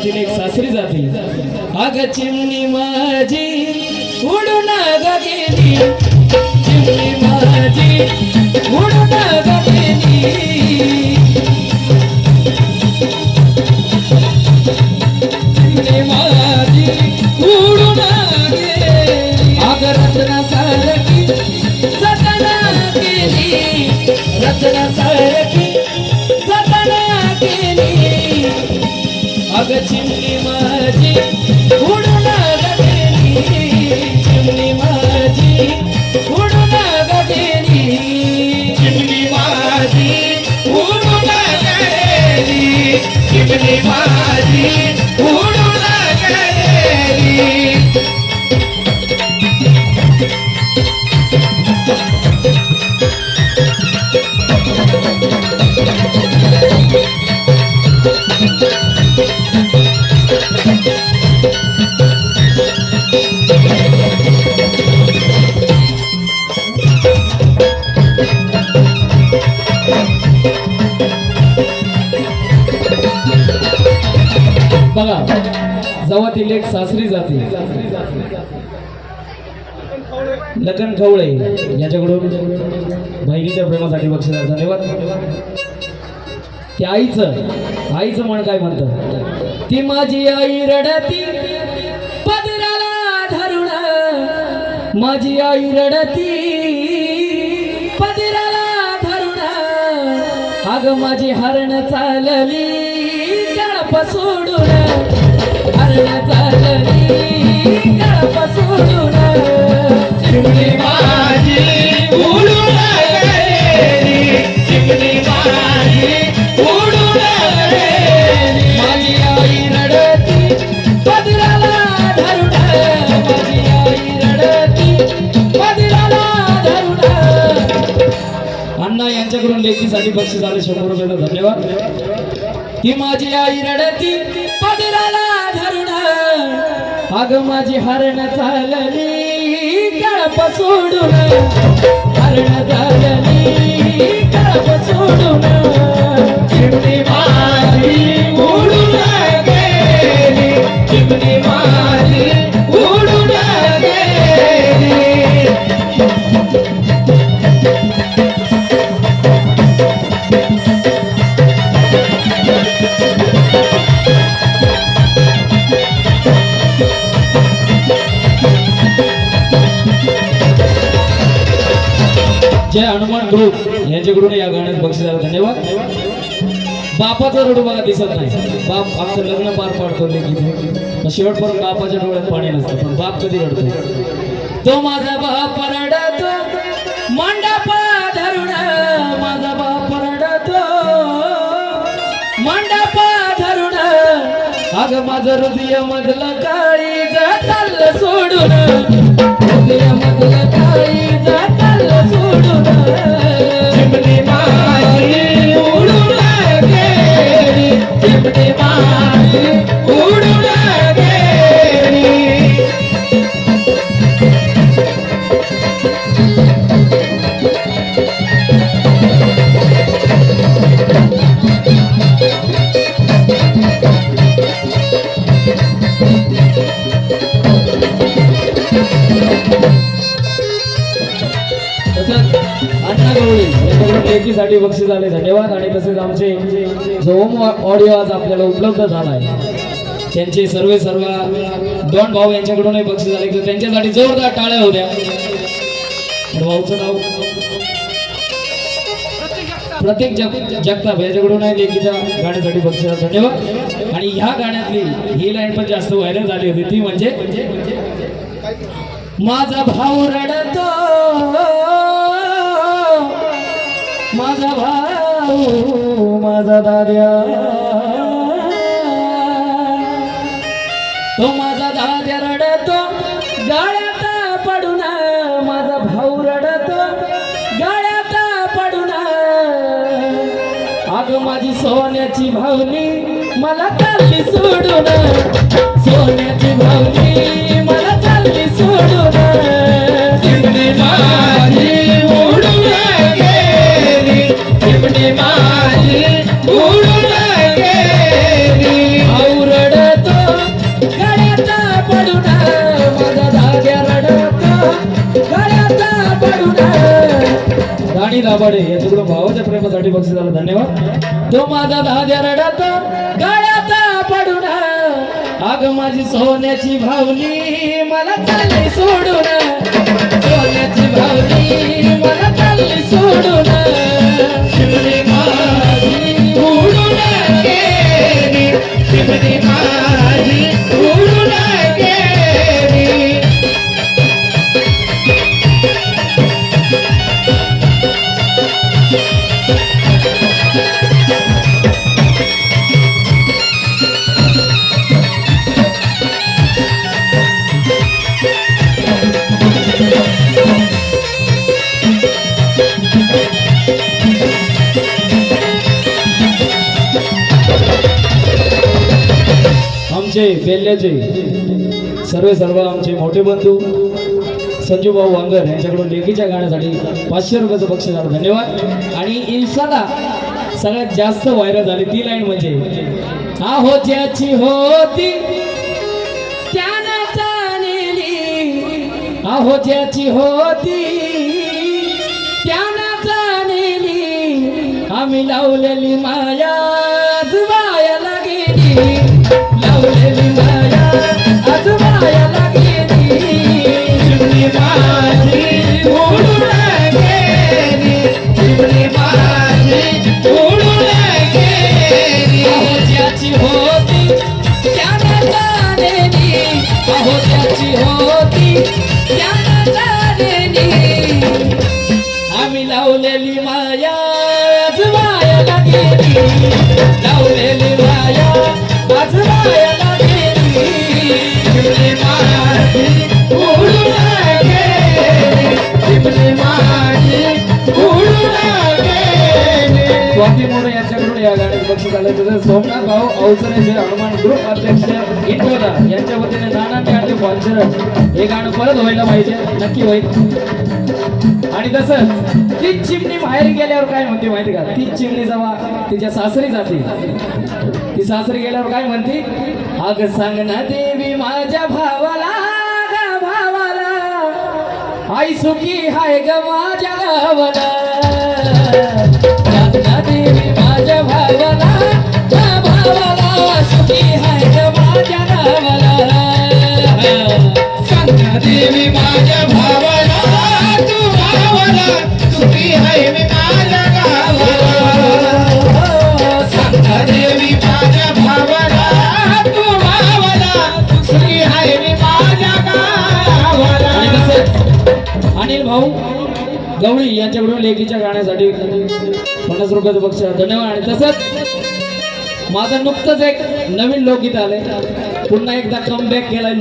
गावातील एक सासरी जाते अग चिमणी माझी उडून गेली. चिमणी माझी उडून गेली. चिमणी माझी उडून गेली. अग रत्न सारखी जतना केली. रत्न सारखी अग चिमणी माझी उडून गेली चिमणी माझी उडून गेली चिमणी माझी उडून गेली चिमणी माझी बघा जेव्हा ती लेख सासरी जाते. लखन खवळे याच्याकडून बहिणीच्या प्रेमासाठी बक्षीस धन्यवाद. ते आईचं आईचं म्हण काय म्हणतं? ती माझी आई रडती पदराला धरुण माझी आई रडती पदराला धरुण अग माझी हरण चालली अण्णा यांच्याकडून लेखीसाठी बक्षीस आले. शंभर रुपयाचा धन्यवाद. ती माझी आई रडती पदराला धरुण अग माझी हरण चालली कळप सोडून. हरण चालली कळप सोडून. चिमणी माझी उडून. जय हनुमान ग्रुप यांच्याकडून या गाण्यात बक्षीस आलं धन्यवाद. बापाचा रडू बघा दिसत नाही. बाप आमचं लग्न पार पाडतो लेकीचं. शेवटपर्यंत बापाच्या डोळ्यात पाणी नसतं. पण बाप कधी रडतो? तो माझा बाप रडतो. मंडप धरुण माझा बाप रडतो. मंडप धरुण अग माझं हृदय मधलं काळी यांच्याकडून बक्षीस आले. धन्यवाद. आणि तसेच आमचे जो होम ऑडिओ आज आपल्याला उपलब्ध झाला आहे त्यांचे सर्व सर्व दोन भाऊ यांच्याकडूनही बक्षीस आले. तर त्यांच्यासाठी जोरदार टाळ्या होत्या. भाऊचं नाव प्रत्येक जग जगताप याच्याकडूनही लेखीच्या गाण्यासाठी बक्षीस. धन्यवाद. आणि ह्या गाण्यातली ही लाईन पण जास्त व्हायरल झाली होती. ती म्हणजे माझा भाऊ रडतो. भाऊ माझा दाद्या. तो माझा दाद्या रडतो गाळ्यात पडून माझा भाऊ रडतो गाळ्यात पडून. अग माझी सोन्याची भावनी मला चालली सोडून. सोन्याची भावनी वाणी दाभाडे यांच्याकडून भावाच्या प्रेमासाठी बक्षीस झालं. धन्यवाद. तो माझा दाद्या रडत गळ्याचा पडून अग माझी सोन्याची भावली मला चालली सोडून. सोन्याची भावली मला चालली सोडून. आमचे बेल्ल्याचे सर्वे सर्व आमचे मोठे बंधू संजू भाऊ वांगर यांच्याकडून लेखीच्या गाण्यासाठी पाचशे रुपयाचं बक्षीस झालं. धन्यवाद. आणि इन्स्टाला सगळ्यात जास्त व्हायरल झाली ती लाईन म्हणजे आहो ज्याची होती त्यानं जाणली. आहो ज्याची होती त्यानं जाणली. आम्ही लावलेली माया गेली अहो ज्याची होती. त्यानं जाणली अहो ज्याची होती. त्यानं जाणली आम्ही लावलेली माया आजमायाला गेली. लावलेली माया आजमायाला गेली. माझी उडून गेली माझी उडून गेली स्वाती कॉलेजचे सोमनाथ भाऊ अवसरे जे हनुमान ग्रुप अध्यक्ष इंटोला यांच्या वतीने नानांनी आणि स्पॉन्सर हे गाणं परत व्हायला पाहिजे. नक्की होईल आणि तसंच ती चिमणी बाहेर गेल्यावर काय म्हणते माहिती का? ती चिमणी जेव्हा तिच्या सासरी जाते. ती सासरी गेल्यावर काय म्हणते? अग सांग ना देवी माझ्या भावाला ग भावाला. आई सुखी हाय ग माझ्या गावाला. अनिल भाऊ गवळी यांच्याकडून लेखीच्या गाण्यासाठी पन्नास रुपयाचं बक्षीस धन्यवाद. आणि तसंच माझं नुकतंच एक नवीन लोकगीत आलंय. पुन्हा एकदा कमबॅक केलाय लोक